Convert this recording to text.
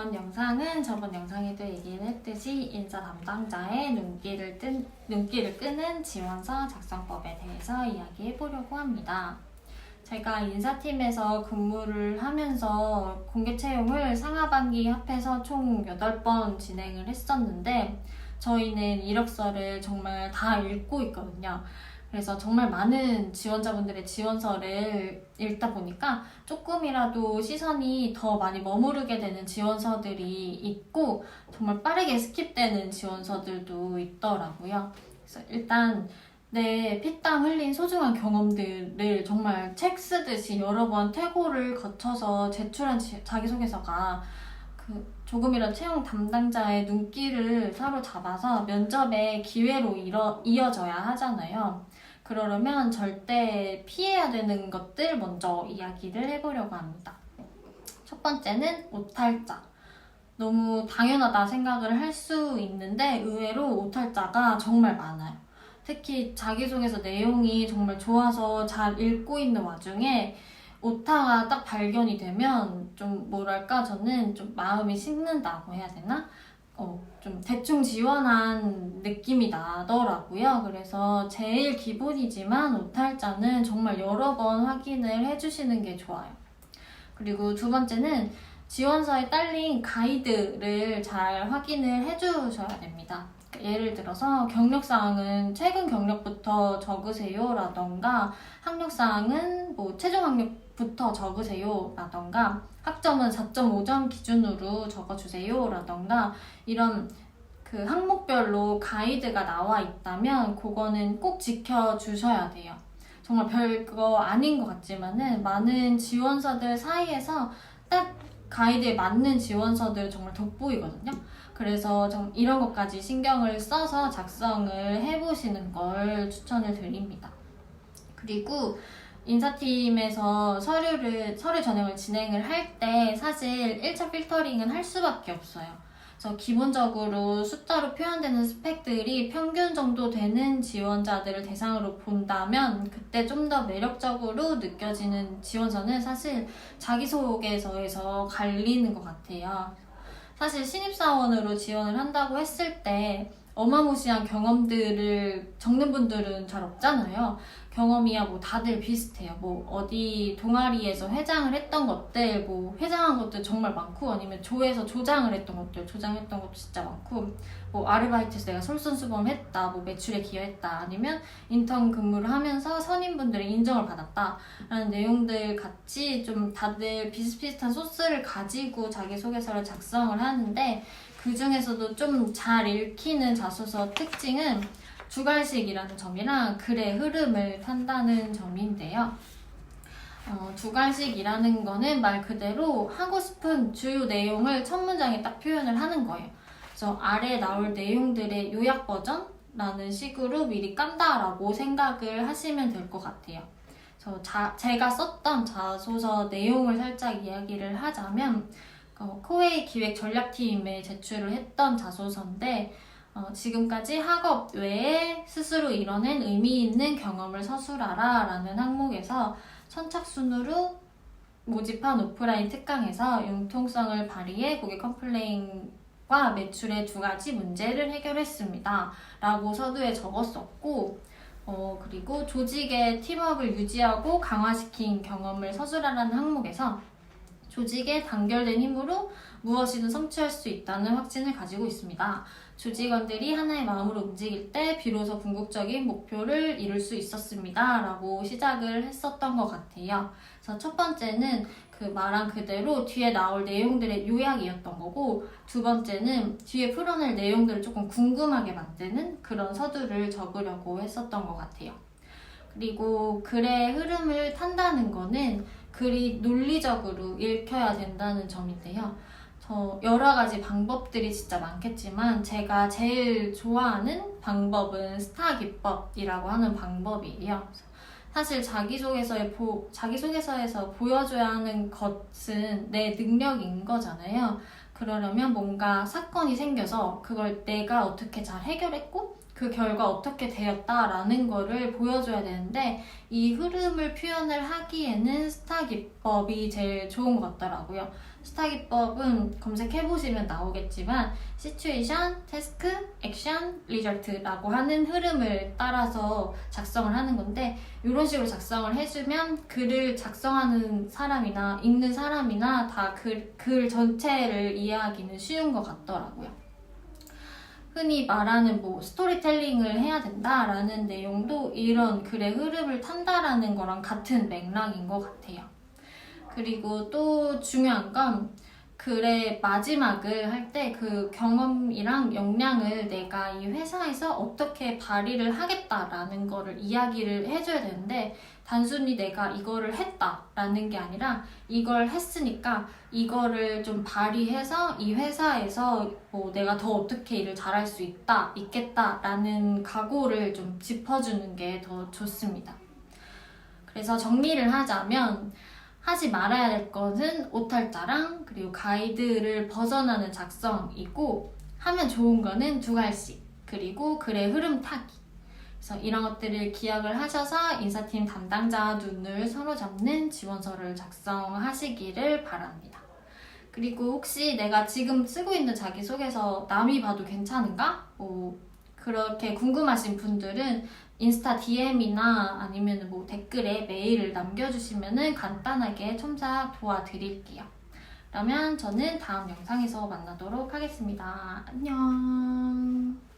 이번 영상은 저번 영상에도 얘기를 했듯이 인사 담당자의 눈길을, 뜬, 눈길을 끄는 지원서 작성법에 대해서 이야기해 보려고 합니다. 제가 인사팀에서 근무를 하면서 공개 채용을 상하반기 합해서 총 8번 진행을 했었는데 저희는 이력서를 정말 다 읽고 있거든요. 그래서 정말 많은 지원자분들의 지원서를 읽다 보니까 조금이라도 시선이 더 많이 머무르게 되는 지원서들이 있고 정말 빠르게 스킵되는 지원서들도 있더라고요. 그래서 일단 내 피땀 흘린 소중한 경험들을 정말 책 쓰듯이 여러 번 퇴고를 거쳐서 제출한 지- 자기소개서가 그 조금이라도 채용 담당자의 눈길을 사로잡아서 면접의 기회로 이어, 이어져야 하잖아요. 그러려면 절대 피해야 되는 것들 먼저 이야기를 해보려고 합니다. 첫 번째는 오탈자. 너무 당연하다 생각을 할 수 있는데 의외로 오탈자가 정말 많아요. 특히 자기소개서 내용이 정말 좋아서 잘 읽고 있는 와중에 오타가 딱 발견이 되면 좀 뭐랄까 저는 좀 마음이 식는다고 해야 되나? 어, 좀 대충 지원한 느낌이 나더라고요. 그래서 제일 기본이지만 오탈자는 정말 여러 번 확인을 해주시는 게 좋아요. 그리고 두 번째는 지원서에 딸린 가이드를 잘 확인을 해주셔야 됩니다. 예를 들어서 경력사항은 최근 경력부터 적으세요라던가 학력사항은 뭐 최종 학력 부터 적으세요 라던가 학점은 4.5점 기준으로 적어주세요 라던가 이런 그 항목별로 가이드가 나와 있다면 그거는 꼭 지켜주셔야 돼요. 정말 별거 아닌 것 같지만은 많은 지원서들 사이에서 딱 가이드에 맞는 지원서들 정말 돋보이거든요. 그래서 좀 이런 것까지 신경을 써서 작성을 해보시는 걸 추천을 드립니다. 그리고 인사팀에서 서류를 서류 전형을 진행을 할 때 사실 1차 필터링은 할 수밖에 없어요. 그래서 기본적으로 숫자로 표현되는 스펙들이 평균 정도 되는 지원자들을 대상으로 본다면 그때 좀 더 매력적으로 느껴지는 지원서는 사실 자기소개서에서 갈리는 것 같아요. 사실 신입사원으로 지원을 한다고 했을 때 어마무시한 경험들을 적는 분들은 잘 없잖아요. 경험이야 뭐 다들 비슷해요. 뭐 어디 동아리에서 회장을 했던 것들, 뭐 회장한 것들 정말 많고 아니면 조에서 조장을 했던 것들, 조장했던 것도 진짜 많고 뭐 아르바이트에서 내가 솔선수범했다, 뭐 매출에 기여했다, 아니면 인턴 근무를 하면서 선임분들의 인정을 받았다라는 내용들 같이 좀 다들 비슷비슷한 소스를 가지고 자기소개서를 작성을 하는데 그 중에서도 좀 잘 읽히는 자소서 특징은 주관식이라는 점이랑 글의 흐름을 탄다는 점인데요. 어, 주관식이라는 거는 말 그대로 하고 싶은 주요 내용을 첫 문장에 딱 표현을 하는 거예요. 그래서 아래 나올 내용들의 요약 버전라는 식으로 미리 깐다라고 생각을 하시면 될 것 같아요. 그래서 자, 제가 썼던 자소서 내용을 살짝 이야기를 하자면 어, 코웨이 기획 전략팀에 제출을 했던 자소서인데 어, 지금까지 학업 외에 스스로 이뤄낸 의미 있는 경험을 서술하라 라는 항목에서 선착순으로 모집한 오프라인 특강에서 융통성을 발휘해 고객 컴플레인과 매출의 두 가지 문제를 해결했습니다. 라고 서두에 적었었고 어, 그리고 조직의 팀워크를 유지하고 강화시킨 경험을 서술하라는 항목에서 조직의 단결된 힘으로 무엇이든 성취할 수 있다는 확신을 가지고 있습니다. 조직원들이 하나의 마음으로 움직일 때 비로소 궁극적인 목표를 이룰 수 있었습니다. 라고 시작을 했었던 것 같아요. 첫 번째는 그 말한 그대로 뒤에 나올 내용들의 요약이었던 거고, 두 번째는 뒤에 풀어낼 내용들을 조금 궁금하게 만드는 그런 서두를 적으려고 했었던 것 같아요. 그리고 글의 흐름을 탄다는 거는 글이 논리적으로 읽혀야 된다는 점인데요. 저 여러 가지 방법들이 진짜 많겠지만 제가 제일 좋아하는 방법은 스타 기법이라고 하는 방법이에요. 사실 자기소개서에 보, 자기소개서에서 보여줘야 하는 것은 내 능력인 거잖아요. 그러려면 뭔가 사건이 생겨서 그걸 내가 어떻게 잘 해결했고 그 결과 어떻게 되었다라는 거를 보여줘야 되는데 이 흐름을 표현을 하기에는 스타 기법이 제일 좋은 것 같더라고요. 스타 기법은 검색해보시면 나오겠지만 시츄에이션, 태스크, 액션, 리절트라고 하는 흐름을 따라서 작성을 하는 건데 이런 식으로 작성을 해주면 글을 작성하는 사람이나 읽는 사람이나 다 글 글 전체를 이해하기는 쉬운 것 같더라고요. 흔히 말하는 뭐 스토리텔링을 해야 된다라는 내용도 이런 글의 흐름을 탄다라는 거랑 같은 맥락인 것 같아요. 그리고 또 중요한 건 글의 마지막을 할 때 그 경험이랑 역량을 내가 이 회사에서 어떻게 발휘를 하겠다라는 거를 이야기를 해줘야 되는데 단순히 내가 이거를 했다라는 게 아니라 이걸 했으니까 이거를 좀 발휘해서 이 회사에서 뭐 내가 더 어떻게 일을 잘할 수 있다, 있겠다라는 각오를 좀 짚어주는 게 더 좋습니다. 그래서 정리를 하자면 하지 말아야 될 것은 오탈자랑 그리고 가이드를 벗어나는 작성이고 하면 좋은 거는 두 가지 그리고 글의 흐름 타기 그래서 이런 것들을 기억을 하셔서 인사팀 담당자와 눈을 서로 잡는 지원서를 작성하시기를 바랍니다. 그리고 혹시 내가 지금 쓰고 있는 자기소개서 남이 봐도 괜찮은가? 뭐 그렇게 궁금하신 분들은 인스타 DM이나 아니면 뭐 댓글에 메일을 남겨주시면 간단하게 첨삭 도와드릴게요. 그러면 저는 다음 영상에서 만나도록 하겠습니다. 안녕.